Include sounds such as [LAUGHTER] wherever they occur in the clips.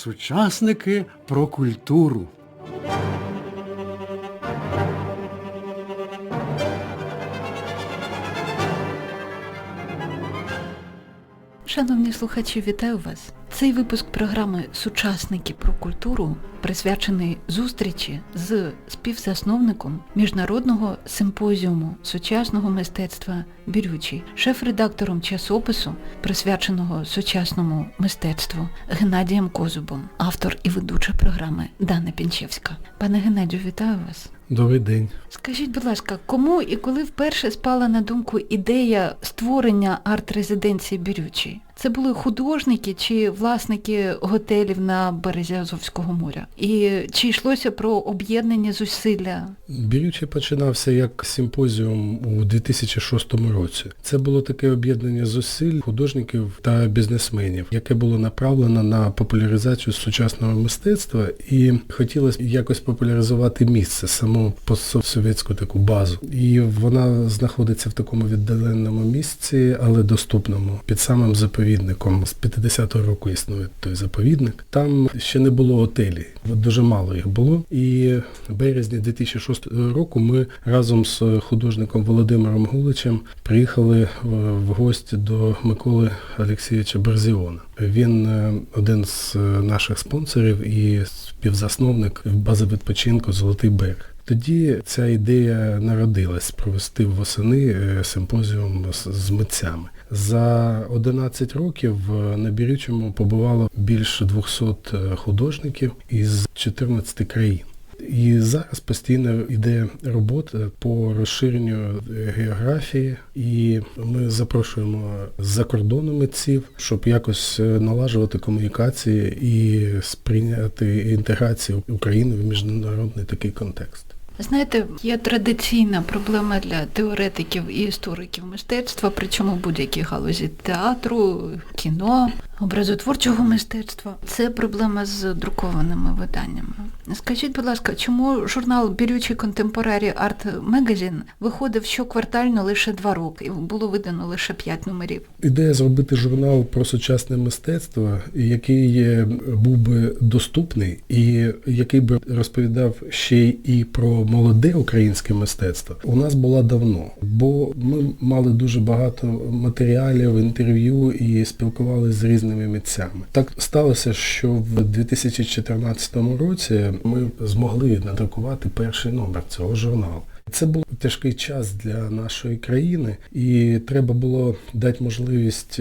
Сучасники про культуру. Шановні слухачі, вітаю вас. Цей випуск програми Сучасники про культуру присвячений зустрічі з співзасновником міжнародного симпозіуму сучасного мистецтва Бірючий, шеф-редактором часопису, присвяченого сучасному мистецтву Геннадієм Козубом, автор і ведуча програми Дана Пінчевська. Пане Геннадію, вітаю вас. Добрий день. Скажіть, будь ласка, кому і коли вперше спала на думку ідея створення арт-резиденції Бірючий? Це були художники чи власники готелів на березі Азовського моря? І чи йшлося про об'єднання зусилля? Бірючий починався як симпозіум у 2006 році. Це було таке об'єднання зусиль художників та бізнесменів, яке було направлено на популяризацію сучасного мистецтва і хотілося якось популяризувати місце, саму постсовєтську таку базу. І вона знаходиться в такому віддаленому місці, але доступному під самим заповідником. З 50-го року існує той заповідник. Там ще не було готелів, дуже мало їх було. І в березні 2006 року ми разом з художником Володимиром Гуличем приїхали в гості до Миколи Олексійовича Берзіона. Він е, один з наших спонсорів і співзасновник бази відпочинку Золотий берег. Тоді ця ідея народилась провести восени е, симпозіум з митцями. За 11 років на Бірючому побувало більше 200 художників із 14 країн. І зараз постійно йде робота по розширенню географії, і ми запрошуємо з-за кордону митців, щоб якось налажувати комунікації і сприйняти інтеграцію України в міжнародний такий контекст. Знаєте, є традиційна проблема для теоретиків і істориків мистецтва, причому будь-якій галузі театру, кіно, образотворчого мистецтва. Це проблема з друкованими виданнями. Скажіть, будь ласка, чому журнал Бірючий контемпорарі Арт Мегазін виходив щоквартально лише два роки, і було видано лише п'ять номерів? Ідея зробити журнал про сучасне мистецтво, який був би доступний і який би розповідав ще і про молоде українське мистецтво, у нас була давно, бо ми мали дуже багато матеріалів, інтерв'ю і спілкувалися з різними митцями. Так сталося, що в 2014 році ми змогли надрукувати перший номер цього журналу. Це був тяжкий час для нашої країни, і треба було дати можливість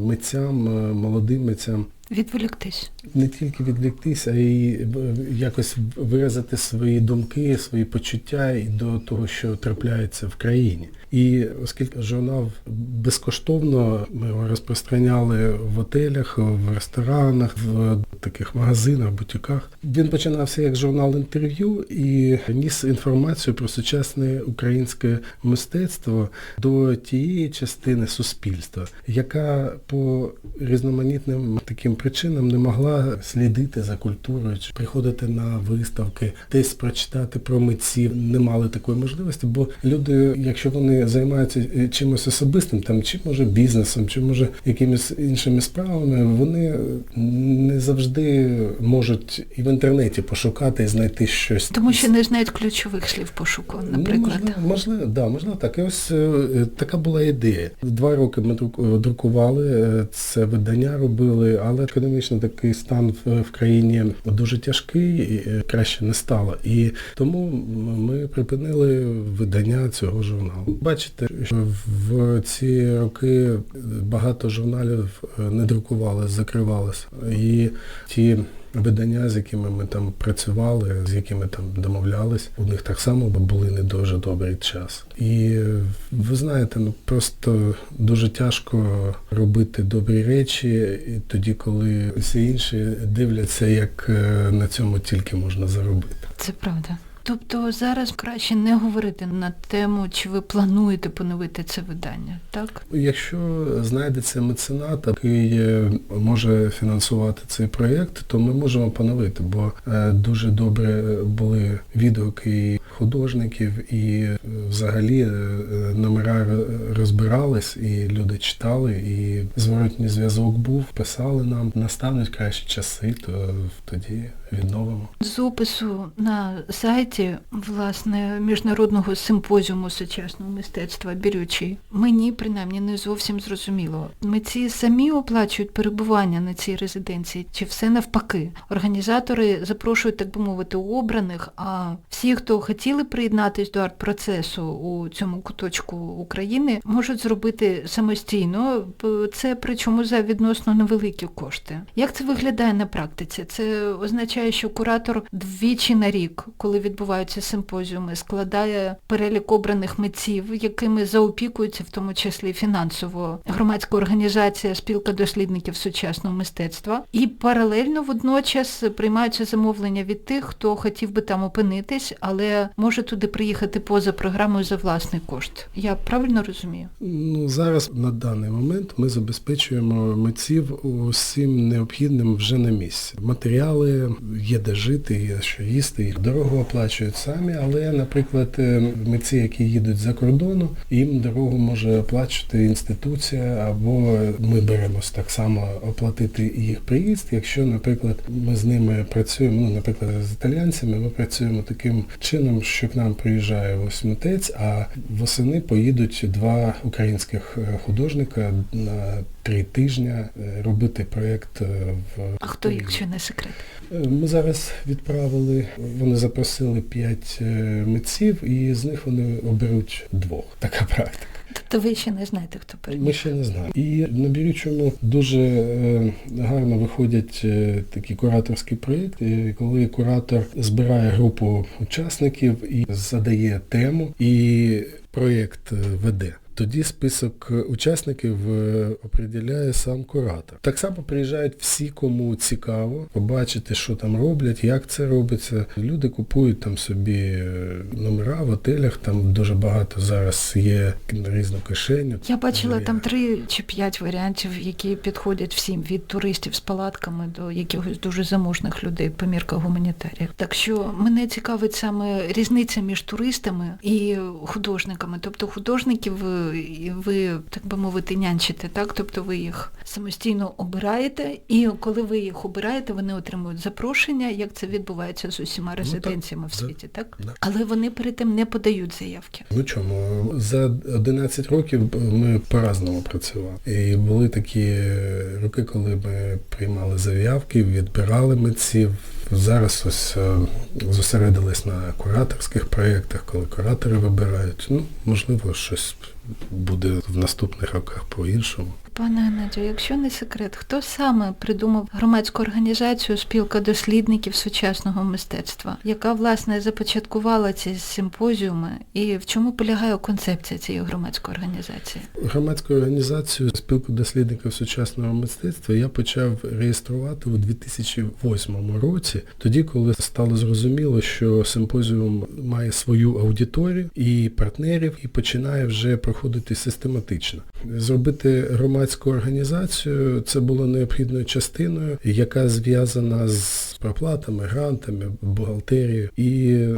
митцям, молодим митцям Відволіктись. Не тільки відвліктися, а й якось виразити свої думки, свої почуття і до того, що трапляється в країні. І оскільки журнал безкоштовно ми його розпространяли в отелях, в ресторанах, в таких магазинах, бутіках, він починався як журнал інтерв'ю і ніс інформацію про сучасне українське мистецтво до тієї частини суспільства, яка по різноманітним таким причинам не могла слідити за культурою, чи приходити на виставки, десь прочитати про митців, не мали такої можливості, бо люди, якщо вони займаються чимось особистим, там чи може бізнесом, чи може якимись іншими справами, вони не завжди можуть і в інтернеті пошукати і знайти щось. Тому що не знають ключових слів пошуку, наприклад. Ну, можливо, можливо, да, можливо так. І ось е, така була ідея. Два роки ми друкували е, це видання, робили, але економічно такий стан в, країні дуже тяжкий, і краще не стало. І тому ми припинили видання цього журналу. Бачите, що в ці роки багато журналів не друкували, закривалися. І ті видання, з якими ми там працювали, з якими там домовлялись, у них так само були не дуже добрий час. І ви знаєте, ну просто дуже тяжко робити добрі речі, і тоді, коли всі інші дивляться, як на цьому тільки можна заробити. Це правда. Тобто зараз краще не говорити на тему, чи ви плануєте поновити це видання, так? Якщо знайдеться меценат, який може фінансувати цей проєкт, то ми можемо поновити, бо дуже добре були відгуки художників, і е, взагалі е, е, номера розбирались, і люди читали, і зворотній зв'язок був, писали нам, настануть кращі часи, то тоді відновимо. З опису на сайті власне міжнародного симпозіуму сучасного мистецтва берючи, мені принаймні не зовсім зрозуміло. Митці самі оплачують перебування на цій резиденції, чи все навпаки? Організатори запрошують, так би мовити, обраних, а всі, хто хотіли приєднатись до арт-процесу у цьому куточку України, можуть зробити самостійно. Це причому за відносно невеликі кошти. Як це виглядає на практиці? Це означає, що куратор двічі на рік, коли відбуваються симпозіуми, складає перелік обраних митців, якими заопікується в тому числі фінансово громадська організація Спілка дослідників сучасного мистецтва, і паралельно водночас приймаються замовлення від тих, хто хотів би там опинитись, але може туди приїхати поза програмою за власний кошт. Я правильно розумію? Ну, зараз на даний момент ми забезпечуємо митців усім необхідним вже на місці. Матеріали є де жити, є що їсти, їх дорогу оплачують самі, але, наприклад, е, митці, які їдуть за кордону, їм дорогу може оплачувати інституція, або ми беремось так само оплатити їх приїзд, якщо, наприклад, ми з ними працюємо, ну, наприклад, з італійцями, ми працюємо таким чином, що к нам приїжджає ось митець, а восени поїдуть два українських е, художника на три тижні е, робити проєкт е, в А хто, якщо не секрет? Е, Ми зараз відправили, вони запросили п'ять митців, і з них вони оберуть двох. Така практика. Тобто ви ще не знаєте, хто Ми ще не знаємо. І на Бірючому дуже гарно виходять такі кураторські проєкти, коли куратор збирає групу учасників і задає тему, і проєкт веде. Тоді список учасників е, определяє сам куратор. Так само приїжджають всі, кому цікаво, побачити, що там роблять, як це робиться. Люди купують там собі е, номера в отелях, там дуже багато зараз є різну кишеню. Я бачила там три чи п'ять варіантів, які підходять всім від туристів з палатками до якихось дуже заможних людей по мірках гуманітаріїв. Так що мене цікавить саме різниця між туристами і художниками. Тобто художників е, і ви, так би мовити, нянчите, так? Тобто ви їх самостійно обираєте, і коли ви їх обираєте, вони отримують запрошення, як це відбувається з усіма резиденціями в да, світі, так? да. Але вони перед тим не подають заявки. Ну чому? За 11 років ми по-разному працювали. І були такі роки, коли ми приймали заявки, відбирали митців. Зараз ось е, зосередились на кураторських проєктах, коли куратори вибирають. Ну, можливо, щось буде в наступних роках по-іншому. Пане Геннадію, якщо не секрет, хто саме придумав громадську організацію Спілка дослідників сучасного мистецтва, яка власне започаткувала ці симпозіуми, і в чому полягає концепція цієї громадської організації? Громадську організацію спілку дослідників сучасного мистецтва я почав реєструвати у 2008 році, тоді, коли стало зрозуміло, що симпозіум має свою аудиторію і партнерів, і починає вже проходити систематично. Зробити громадську організацію це було необхідною частиною, яка зв'язана з проплатами, грантами, бухгалтерією. І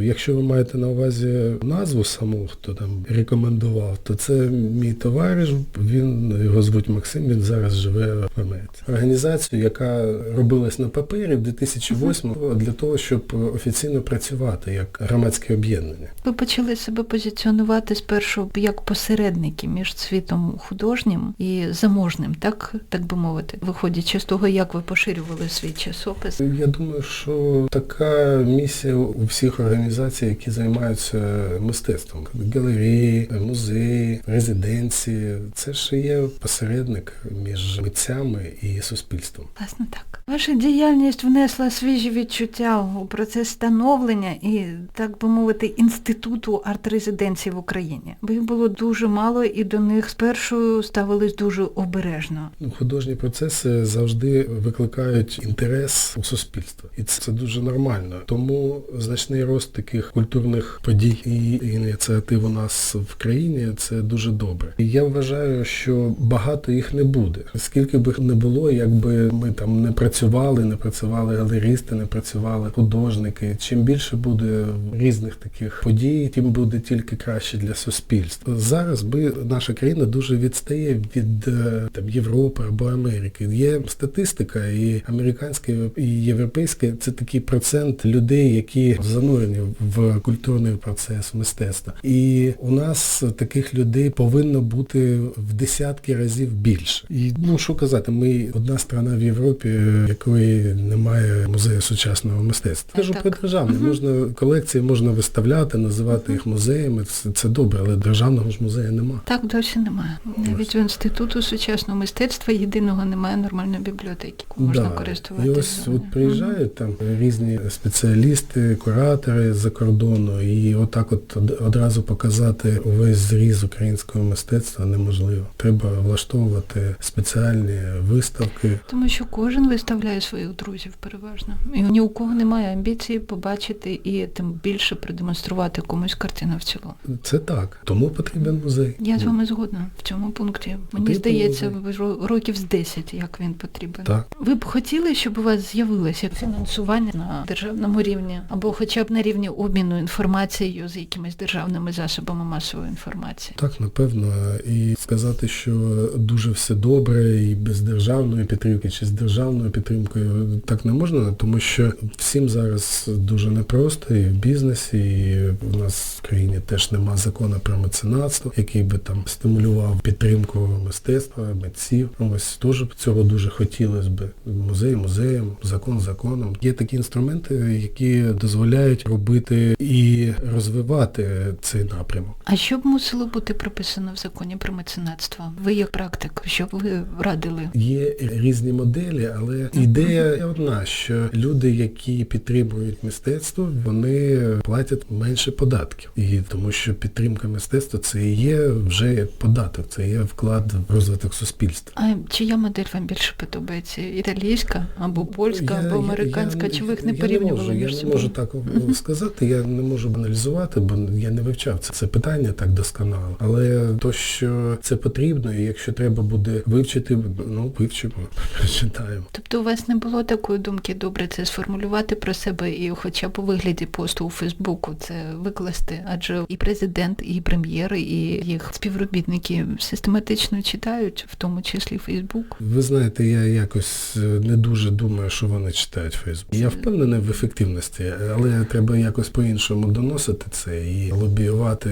якщо ви маєте на увазі назву саму, хто там рекомендував, то це мій товариш, він його звуть Максим, він зараз живе в Америці. Організацію, яка робилась на папері в 2008 для того, щоб офіційно працювати як громадське об'єднання. Ви почали себе позиціонувати спершу як посередники між світом художнім і заможним, так, так би мовити, виходячи з того, як ви поширювали свій часопис. Я думаю, що така місія у всіх організацій, які займаються мистецтвом. Галереї, музеї, резиденції. Це ж є посередник між митцями і суспільством. Власне так. Ваша діяльність внесла свіжі відчуття у процес становлення і, так би мовити, інституту арт-резиденції в Україні. Бо їх було дуже мало, і до них спершу ставились дуже обережно. Ну, Художні процеси завжди викликають інтерес у суспільства, і це, дуже нормально. Тому значний рост таких культурних подій і ініціатив у нас в країні це дуже добре. І я вважаю, що багато їх не буде. Скільки б їх не було, якби ми там не працювали, не працювали галеристи, не працювали художники. Чим більше буде різних таких подій, тим буде тільки краще для суспільства. Зараз би наша країна дуже відстає від е, там Європи або Америки. Є статистика, і американська, і європейська це такий процент людей, які занурені в культурний процес мистецтва. І у нас таких людей повинно бути в десятки разів більше. І ну що казати, ми одна страна в Європі, е, якої немає музею сучасного мистецтва. Кажу Так. про державне. Можна колекції можна виставляти, називати їх музеями. Це, це добре, але державного ж музею нема. Так досі немає. Навіть в інституту сучасного мистецтва єдиного немає нормальної бібліотеки, якою можна Да. користуватися. І ось от приїжджають там різні спеціалісти, куратори з-за кордону, і отак от одразу показати увесь зріз українського мистецтва неможливо. Треба влаштовувати спеціальні виставки. Тому що кожен виставляє своїх друзів переважно. І ні у кого немає амбіції побачити і тим більше продемонструвати комусь картину в цілому. Це так. Тому потрібен музей. Я з вами згодна в цьому пункті. Мені Потрібен здається, ро- років з 10, як він потрібен. Так. Ви б хотіли, щоб у вас з'явилося фінансування на державному рівні, або хоча б на рівні обміну інформацією з якимись державними засобами масової інформації? Так, напевно, і сказати, що дуже все добре, і без державної підтримки, чи з державною підтримкою так не можна, тому що всім зараз дуже непросто і в бізнесі, і в нас в країні теж нема закону про меценатство, який би там стимулював підтримку мистецтва, митців. Ось теж цього дуже хотілося б. Музей музеєм, закон законом. Є такі інструменти, які дозволяють робити і розвивати цей напрямок. А що б мусило бути прописано в законі про меценатство? Ви як практик, що б ви радили? Є різні моделі, але ідея одна, що люди, які підтримують мистецтво, вони платять менше податків. І тому що підтримка мистецтва це і є вже податок, це є вклад в розвиток суспільства. А чия модель вам більше подобається? Італійська або польська, або американська? Чи ви їх не я порівнювали можу, між Я не можу так [LAUGHS] сказати, я не можу баналізувати, бо я не вивчав це, це питання так досконало. Але то, що це потрібно, і якщо треба буде вивчити, ну вивчимо, [LAUGHS] прочитаємо. Тобто у вас не було такої думки, добре, це сформулювати про себе і хоча б у вигляді посту у Фейсбуку це викласти, адже і президент, і прем'єр, і їх співробітники систематично читають, в тому числі Фейсбук. Ви знаєте, я якось е, не дуже думаю, що вони читають Фейсбук. Я впевнений в ефективності, але треба якось по-іншому доносити це і лобіювати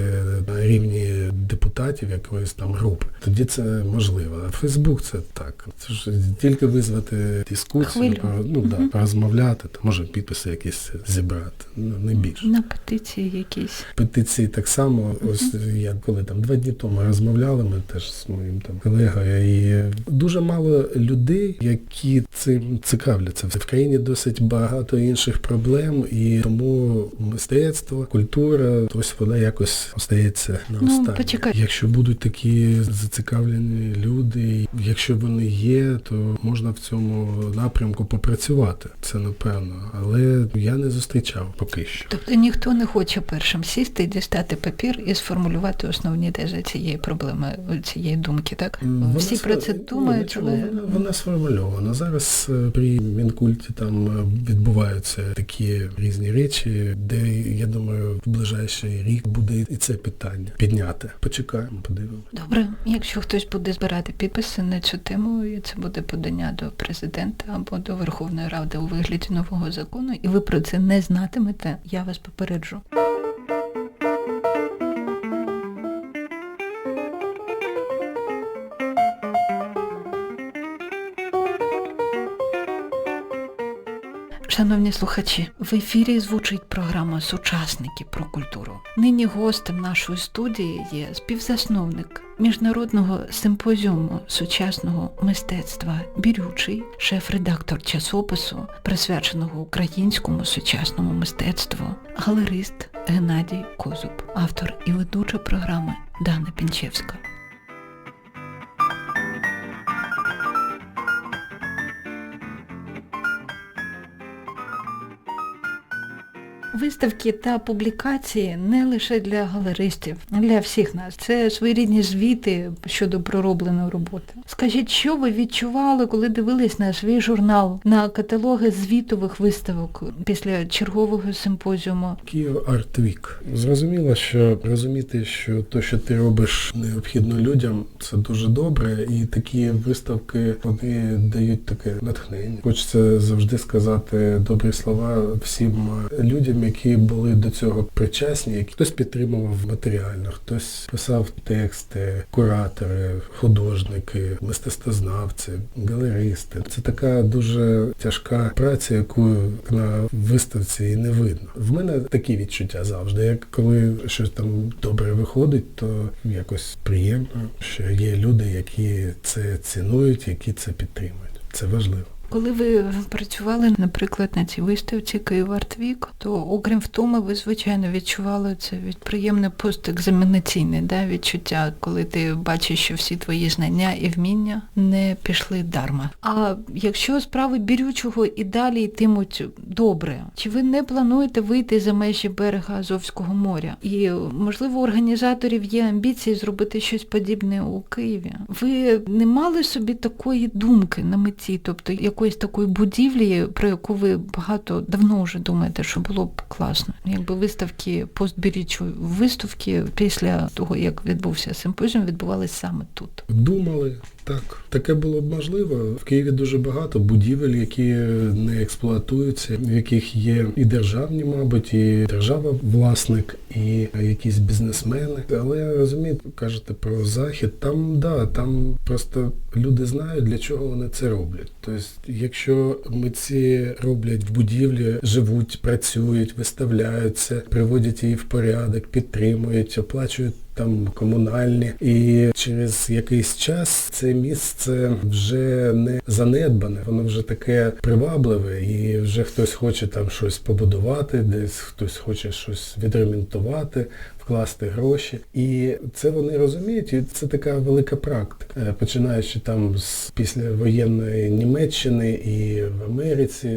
на рівні депутатів якоїсь там групи. Тоді це можливо. А Фейсбук це так. Це ж тільки визвати дискусію, ну да, порозмовляти, то може підписи якісь зібрати. Ну не більше. На петиції якісь. Петиції так само. Ось я коли там два дні тому розмовляли, ми теж з моїм там колегою, і дуже мало людей, які цим цікавляться. В країні досить багато інших проблем, і тому мистецтво, культура, ось вона якось остається на Ну, останнє. почекай. Якщо будуть такі зацікавлені люди, якщо вони є, то можна в цьому напрямку попрацювати. Це напевно. Але я не зустрічав поки що. Тобто ніхто не хоче першим сісти, дістати папір і сформулювати основні тези цієї проблеми, цієї думки, так? Вона Всі про це думають, але вона, вона сформульована. Зараз е, при Мінкульті там е, відбуваються такі різні речі, де я думаю, в ближайший рік буде і це питання підняти. Почекаємо, подивимося. Добре, якщо хтось буде збирати підписи на цю тему, і це буде подання до президента або до Верховної Ради у вигляді нового закону, і ви про це не знатимете, я вас попереджу. Шановні слухачі, в ефірі звучить програма Сучасники про культуру. Нині гостем нашої студії є співзасновник міжнародного симпозіуму сучасного мистецтва Бірючий, шеф-редактор часопису, присвяченого українському сучасному мистецтву, галерист Геннадій Козуб, автор і ведуча програми Дана Пінчевська. Виставки та публікації не лише для галеристів, для всіх нас. Це своєрідні звіти щодо проробленої роботи. Скажіть, що ви відчували, коли дивились на свій журнал, на каталоги звітових виставок після чергового симпозіуму? Київ Week. Зрозуміло, що розуміти, що те, що ти робиш необхідно людям, це дуже добре. І такі виставки вони дають таке натхнення. Хочеться завжди сказати добрі слова всім людям, які були до цього причасні. які- Хтось підтримував матеріально, хтось писав тексти, куратори, художники, мистецтвознавці, галеристи. Це така дуже тяжка праця, яку на виставці і не видно. В мене такі відчуття завжди. Як коли щось там добре виходить, то якось приємно, що є люди, які це цінують, які це підтримують. Це важливо. Коли ви працювали, наприклад, на цій виставці Київ Артвік, то окрім втоми, ви звичайно відчували це від приємне постекзаменаційне да, відчуття, коли ти бачиш, що всі твої знання і вміння не пішли дарма. А якщо справи бірючого і далі йтимуть добре, чи ви не плануєте вийти за межі берега Азовського моря? І можливо, у організаторів є амбіції зробити щось подібне у Києві. Ви не мали собі такої думки на меті, тобто якоїсь такої будівлі, про яку ви багато давно вже думаєте, що було б класно, якби виставки постбірічу виставки після того, як відбувся симпозіум, відбувалися саме тут. Думали, так. Таке було б можливо. В Києві дуже багато будівель, які не експлуатуються, в яких є і державні, мабуть, і держава власник, і якісь бізнесмени. Але розумієте, кажете про захід. Там да, там просто люди знають, для чого вони це роблять. Тобто, якщо митці роблять в будівлі, живуть, працюють, виставляються, приводять її в порядок, підтримують, оплачують там комунальні, і через якийсь час це місце вже не занедбане, воно вже таке привабливе, і вже хтось хоче там щось побудувати, десь хтось хоче щось відремонтувати, вкласти гроші. І це вони розуміють, і це така велика практика. Е, Починаючи там з післявоєнної Німеччини і в Америці,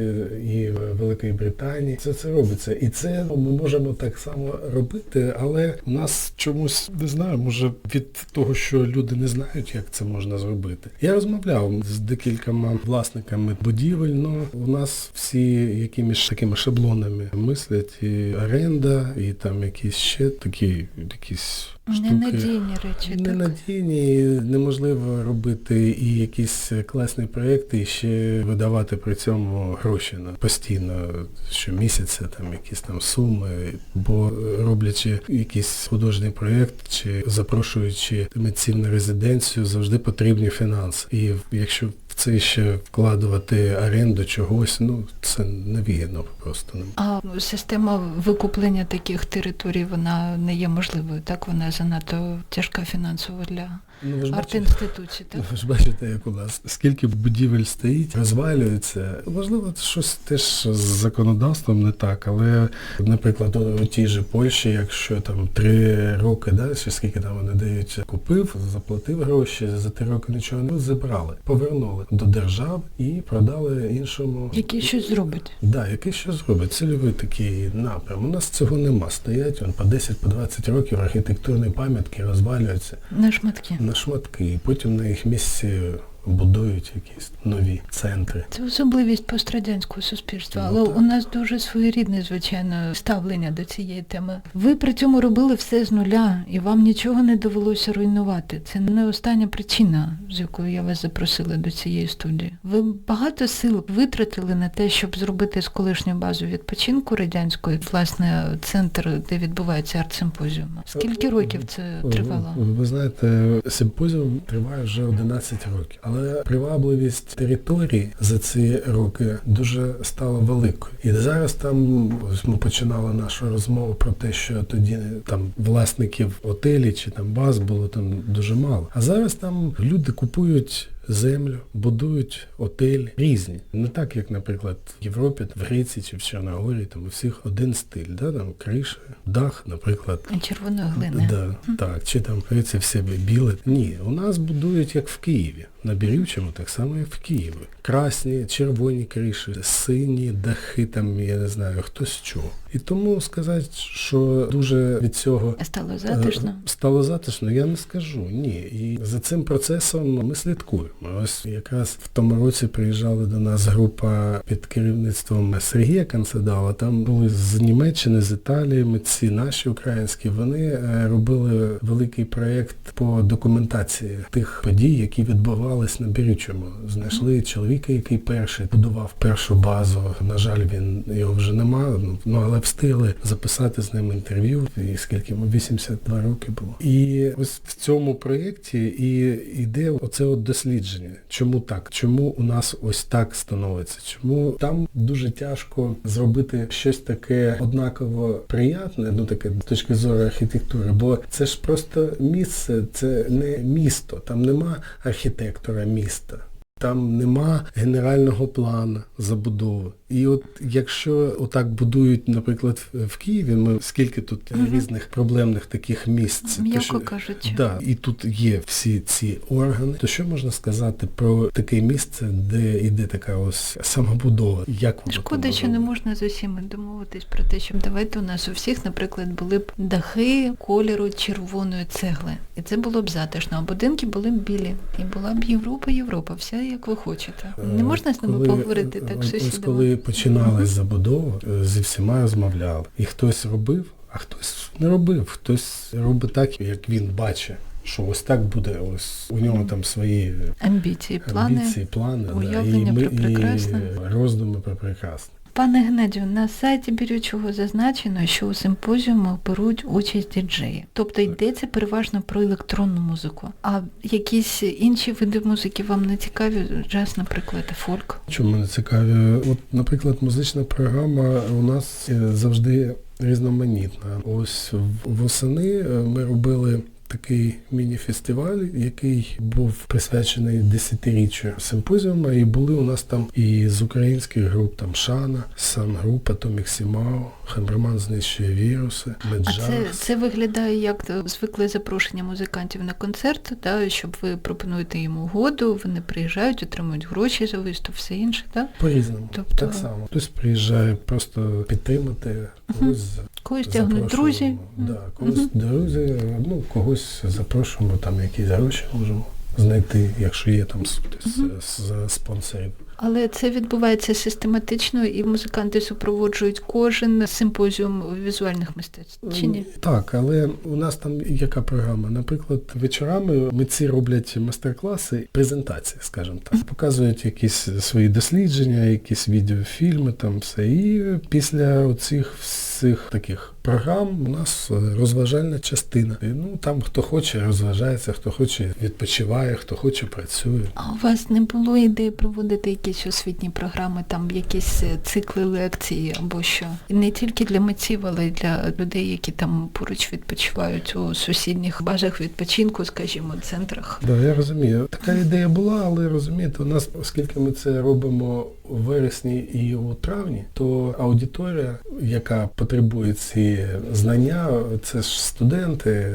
і в Великій Британії. Це це робиться. І це ми можемо так само робити, але у нас чомусь не знаю, може від того, що люди не знають, як це можна зробити. Я розмовляв з декількома власниками будівель, але у нас всі якимись такими шаблонами мислять і оренда, і там якісь ще такі якісь штуки. Ненадійні речі. Ненадійні, і неможливо робити і якісь класні проекти, і ще видавати при цьому гроші на постійно щомісяця, там якісь там суми, бо роблячи якийсь художній проєкт чи запрошуючи митців на резиденцію, завжди потрібні фінанси. І якщо це ще вкладувати оренду чогось, ну це невигідно просто. А система викуплення таких територій вона не є можливою, так? Вона занадто тяжка фінансово для Ну, ви ж бачите, арт-інституцій, так? Ви ж бачите, як у нас скільки будівель стоїть, розвалюється. Можливо, це щось теж з законодавством не так, але, наприклад, у тій же Польщі, якщо там три роки, да, чи скільки там вони дають, купив, заплатив гроші, за три роки нічого не забрали, повернули до держав і продали іншому. Які щось зробить. Да, який що зробить? Цільовий такий напрям. У нас цього нема. Стоять он по 10 по 20 років архітектурні пам'ятки розвалюються На шматки. На шматки, і потім на їх місці будують якісь нові центри. Це особливість пострадянського суспільства, Ну, але так. у нас дуже своєрідне, звичайно, ставлення до цієї теми. Ви при цьому робили все з нуля, і вам нічого не довелося руйнувати. Це не остання причина, з якою я вас запросила до цієї студії. Ви багато сил витратили на те, щоб зробити з колишньої бази відпочинку радянської, власне, центр, де відбувається арт-симпозіум. Скільки років це тривало? Ви, ви знаєте, симпозіум триває вже 11 років, але привабливість території за ці роки дуже стала великою. І зараз там ось ми починали нашу розмову про те, що тоді там власників отелі чи там баз було там дуже мало. А зараз там люди купують землю, будують отелі різні. Не так, як, наприклад, в Європі, в Греції чи в Чорногорії, там у всіх один стиль, да? там криша, дах, наприклад. Червоної глини. Да, так, чи там це все біле. Ні, у нас будують як в Києві. На Бірючому так само, як в Києві. Красні, червоні криші, сині дахи, там, я не знаю, хто з чого. І тому сказати, що дуже від цього Стало затишно. Е, Стало затишно, я не скажу. Ні. І за цим процесом ми слідкуємо. Ось якраз в тому році приїжджала до нас група під керівництвом Сергія Канцедала. Там були з Німеччини, з Італії, митці наші українські. Вони е, робили великий проєкт по документації тих подій, які відбувались на Бірючому. Знайшли чоловіка, який перший будував першу базу. На жаль, він його вже нема. ну, Ну але встигли записати з ним інтерв'ю. І скільки йому 82 роки було. І ось в цьому проєкті і йде оце от дослідження. Чому так? Чому у нас ось так становиться? Чому там дуже тяжко зробити щось таке однаково приятне, ну таке з точки зору архітектури, бо це ж просто місце, це не місто, там нема архітектора міста. Там нема генерального плану забудови. І от якщо отак будують, наприклад, в Києві, ми скільки тут Мгм. різних проблемних таких місць, то М'яко що- кажучи. Да, і тут є всі ці органи. То що можна сказати про таке місце, де йде така ось самобудова? Як Шкода, що не можна з усіма домовитись про те, щоб давайте у нас у всіх, наприклад, були б дахи кольору червоної цегли. І це було б затишно, а будинки були б білі. І була б Європа, Європа, вся як ви хочете. Не можна з ними поговорити так ось сусідами? коли починалась забудова, е, зі всіма розмовляли. І хтось робив, а хтось не робив. Хтось робить так, як він бачить. Що ось так буде, ось у нього там свої Амбіції, плани. амбіції, плани, да, і, ми, про прекрасне. і роздуми про прекрасне. Пане Геннадію, на сайті Бірючого зазначено, що у симпозіумах беруть участь діджеї. Тобто йдеться переважно про електронну музику. А якісь інші види музики вам не цікаві? Джаз, наприклад, фольк? Чому мене цікаві? От, наприклад, музична програма у нас е, завжди різноманітна. Ось восени е, ми робили такий міні-фестиваль, який був присвячений десятиріччю симпозіума, і були у нас там і з українських груп там Шана, Сан-група, Томік Сімао, Хамберман знищує віруси, А Меджакс. це, це виглядає як е, звикле запрошення музикантів на концерт, да, щоб ви пропонуєте їм угоду, вони приїжджають, отримують гроші за виступ, все інше, так? По-різному. Тобто- Так само. Хтось приїжджає просто підтримати, когось Когось тягнуть друзі. Да, когось Мгм. друзі, ну когось запрошуємо, там якісь гроші можемо знайти, якщо є там Мгм. з, з спонсорів. Але це відбувається систематично і музиканти супроводжують кожен симпозіум візуальних мистецтв. Чи ні? Так, але у нас там яка програма? Наприклад, вечорами митці роблять майстер-класи, презентації, скажімо так. Показують якісь свої дослідження, якісь відеофільми, там все. І після оцих всіх таких програм у нас е, розважальна частина. І, ну там хто хоче, розважається, хто хоче, відпочиває, хто хоче, працює. А у вас не було ідеї проводити якісь освітні програми, там якісь е, цикли лекцій або що? І не тільки для митців, але й для людей, які там поруч відпочивають у сусідніх базах відпочинку, скажімо, центрах. Да, я розумію. Така ідея була, але розумієте, у нас, оскільки ми це робимо у вересні і у травні, то аудиторія, яка потребує ці знання, це ж студенти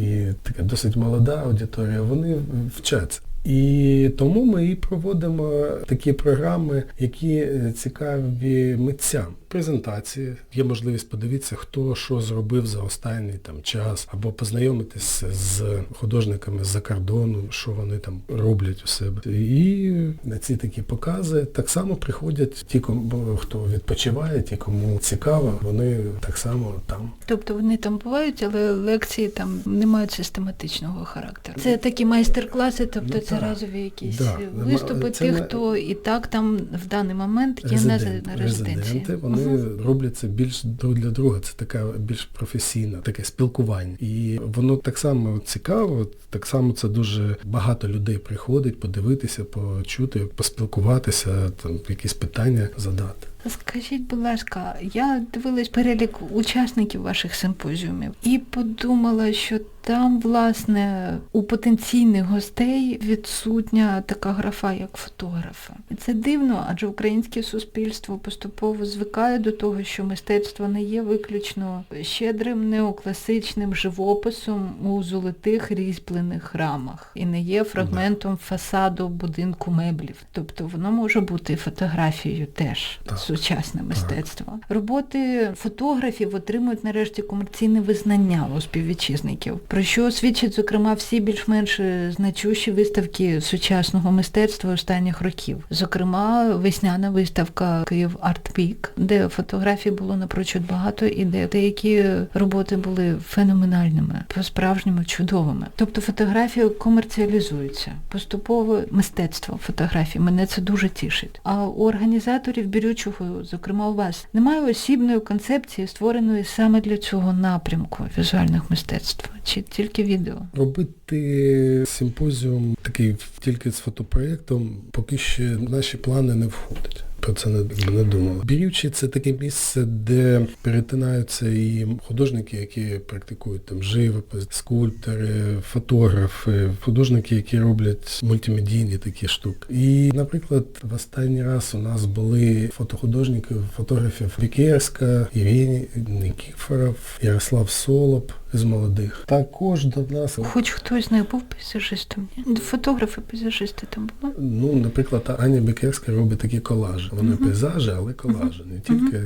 і така досить молода аудиторія, вони вчаться. І тому ми і проводимо такі програми, які цікаві митцям. Презентації, є можливість подивитися, хто що зробив за останній там час, або познайомитись з художниками з-за кордону, що вони там роблять у себе. І на ці такі покази так само приходять ті, кому хто відпочиває, ті, кому цікаво, вони так само там. Тобто вони там бувають, але лекції там не мають систематичного характеру. Це такі майстер-класи, тобто Ну, це так. разові якісь Да. виступи Це тих, не- хто і так там в даний момент є на, на резиденції. резиденти, вони Мгм. роблять це більш друг для друга. Це така більш професійна, таке спілкування. І воно так само цікаво, так само це дуже багато людей приходить подивитися, почути, поспілкуватися, там якісь питання задати. Скажіть, будь ласка, я дивилась перелік учасників ваших симпозіумів і подумала, що там, власне, у потенційних гостей відсутня така графа, як фотографи. Це дивно, адже українське суспільство поступово звикає до того, що мистецтво не є виключно щедрим неокласичним живописом у золотих різьблених рамах і не є фрагментом фасаду будинку меблів. Тобто воно може бути і фотографією теж Так. Сучасне мистецтво. Роботи фотографів отримують нарешті комерційне визнання у співвітчизників, про що свідчать, зокрема, всі більш-менш значущі виставки сучасного мистецтва останніх років. Зокрема, весняна виставка Київ Арт Вік, де фотографій було напрочуд багато і де деякі роботи були феноменальними, по-справжньому чудовими. Тобто фотографія комерціалізується. Поступово мистецтво фотографії. Мене це дуже тішить. А у організаторів бірючого, зокрема у вас, немає осібної концепції, створеної саме для цього напрямку візуальних мистецтв, чи тільки відео? Робити симпозіум такий тільки з фотопроєктом, поки ще наші плани не входять. Про це не, не думали. Бірючі це таке місце, де перетинаються і художники, які практикують там живопис, скульптори, фотографи, художники, які роблять мультимедійні такі штуки. І, наприклад, в останній раз у нас були фотохудожники, фотографів Вікерська, Євгеній Никіфоров, Ярослав Солоп з молодих. Також до нас Хоч хтось з них був пейзажистом? Ні? Фотографи, пейзажисти там були? Ну, наприклад, Аня Бекерська робить такі колажі. Вони Мгм. пейзажі, але колажі. Не тільки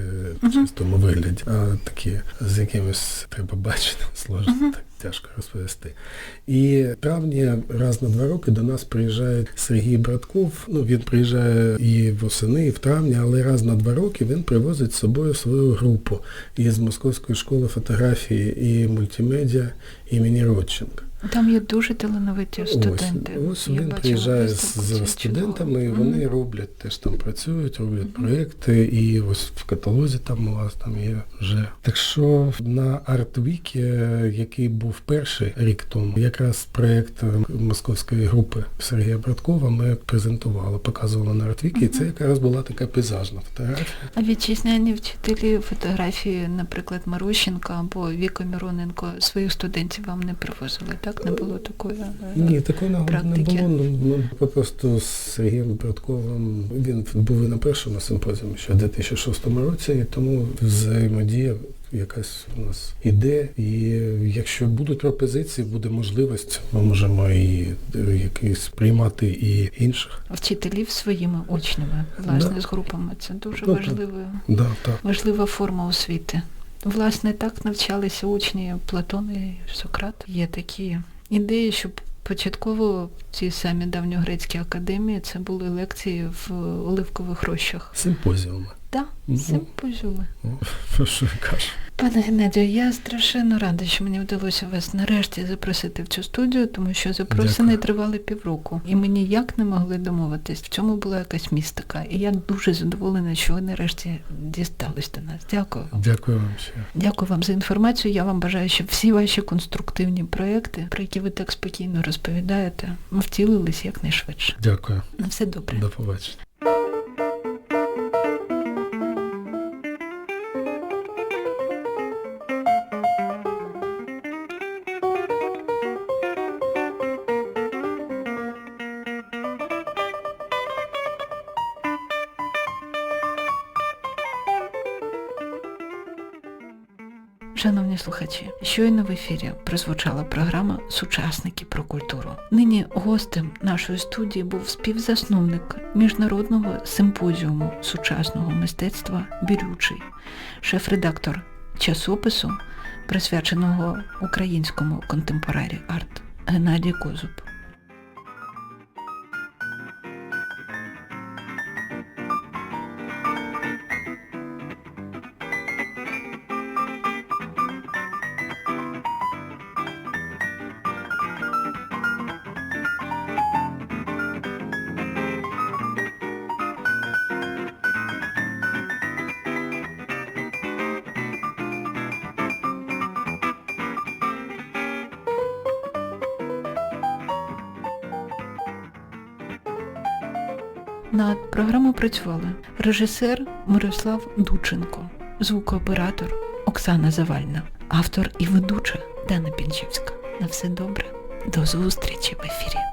в чистому вигляді, а такі з якимось треба бачити, [LAUGHS] сложно так тяжко розповісти. І травні раз на два роки до нас приїжджає Сергій Братков. Ну, він приїжджає і восени, і в травні, але раз на два роки він привозить з собою свою групу із Московської школи фотографії і мультимедіа імені Родченка. Там є дуже талановиті студенти. Ось, ось він приїжджає з, студентами, і чудово. вони Мгм. роблять, теж там працюють, роблять проєкти, і ось в каталозі там у вас там є вже. Так що на арт-вікі, який був перший рік тому, якраз проєкт московської групи Сергія Браткова ми презентували, показували на арт-вікі, і це якраз була така пейзажна фотографія. А вітчизняні вчителі фотографії, наприклад, Марущенка або Віка Мироненко, своїх студентів вам не привозили, так? Не було такої? е, Ні, такої нагоди не було. Ну, ну, просто з Сергієм Братковим він був і на першому симпозіумі ще в 2006 році, і тому взаємодія якась у нас іде. І якщо будуть пропозиції, буде можливість, ми можемо і е, якісь приймати і інших. Вчителів своїми учнями, власне, Да. з групами. Це дуже Ну, важливо. Да, так. Важлива форма освіти. Власне, так навчалися учні Платон і Сократ. Є такі ідеї, що початково в цій самій давньогрецькій академії це були лекції в оливкових рощах. Симпозіуми. Так, Ну. симпозіуми. [LAUGHS] Що я кажу? Пане Геннадію, я страшенно рада, що мені вдалося вас нарешті запросити в цю студію, тому що запросини тривали півроку. І ми ніяк не могли домовитись. В цьому була якась містика. І я дуже задоволена, що ви нарешті дістались до нас. Дякую. Дякую вам ще. Дякую вам за інформацію. Я вам бажаю, щоб всі ваші конструктивні проекти, про які ви так спокійно розповідаєте, втілились якнайшвидше. Дякую. На все добре. До побачення. Шановні слухачі, щойно в ефірі прозвучала програма Сучасники про культуру. Нині гостем нашої студії був співзасновник міжнародного симпозіуму сучасного мистецтва Бірючий, шеф-редактор часопису, присвяченого українському контемпорарі арт Геннадій Козуб. Над програмою працювали режисер Мирослав Дученко, звукооператор Оксана Завальна, автор і ведуча Дана Пінчевська. На все добре. До зустрічі в ефірі.